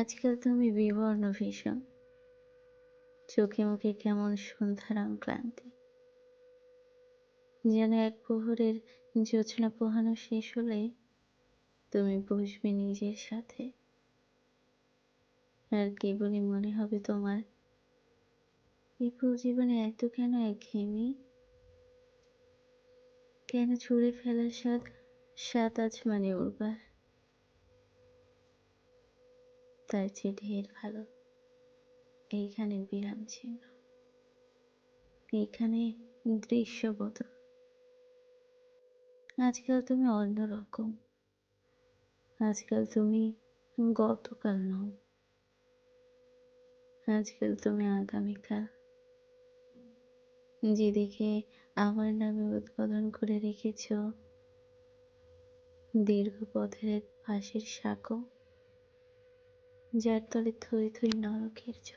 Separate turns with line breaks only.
আজকাল তুমি বিবর্ণ ভীষণ। চোখে মুখে কেমন সন্ধ্যারাম ক্লান্তি যেন এক প্রহরের জোছনা পোহানো শেষ হলে তুমি বসবে নিজের সাথে। আর কেবলই মনে হবে তোমার? বিপুল জীবনে এত কেন একঘেয়েমি? কেন ছুঁড়ে ফেলার স্বাদ স্বাদ আজ মানে উড়বার? তার চেয়ে ঢের ভালো। এইখানে বিরাম ছিল। এইখানে দৃশ্য বদল আজকাল তুমি অন্যরকম। আজকাল তুমি গতকাল নও। আজকাল তুমি আগামীকাল। যেদিকে আমার নামে উদ্বোধন করে রেখেছ দীর্ঘ পথের ফাঁসির সাঁকো। जैड तोड़ी थ्होई थ्होई ना घेरच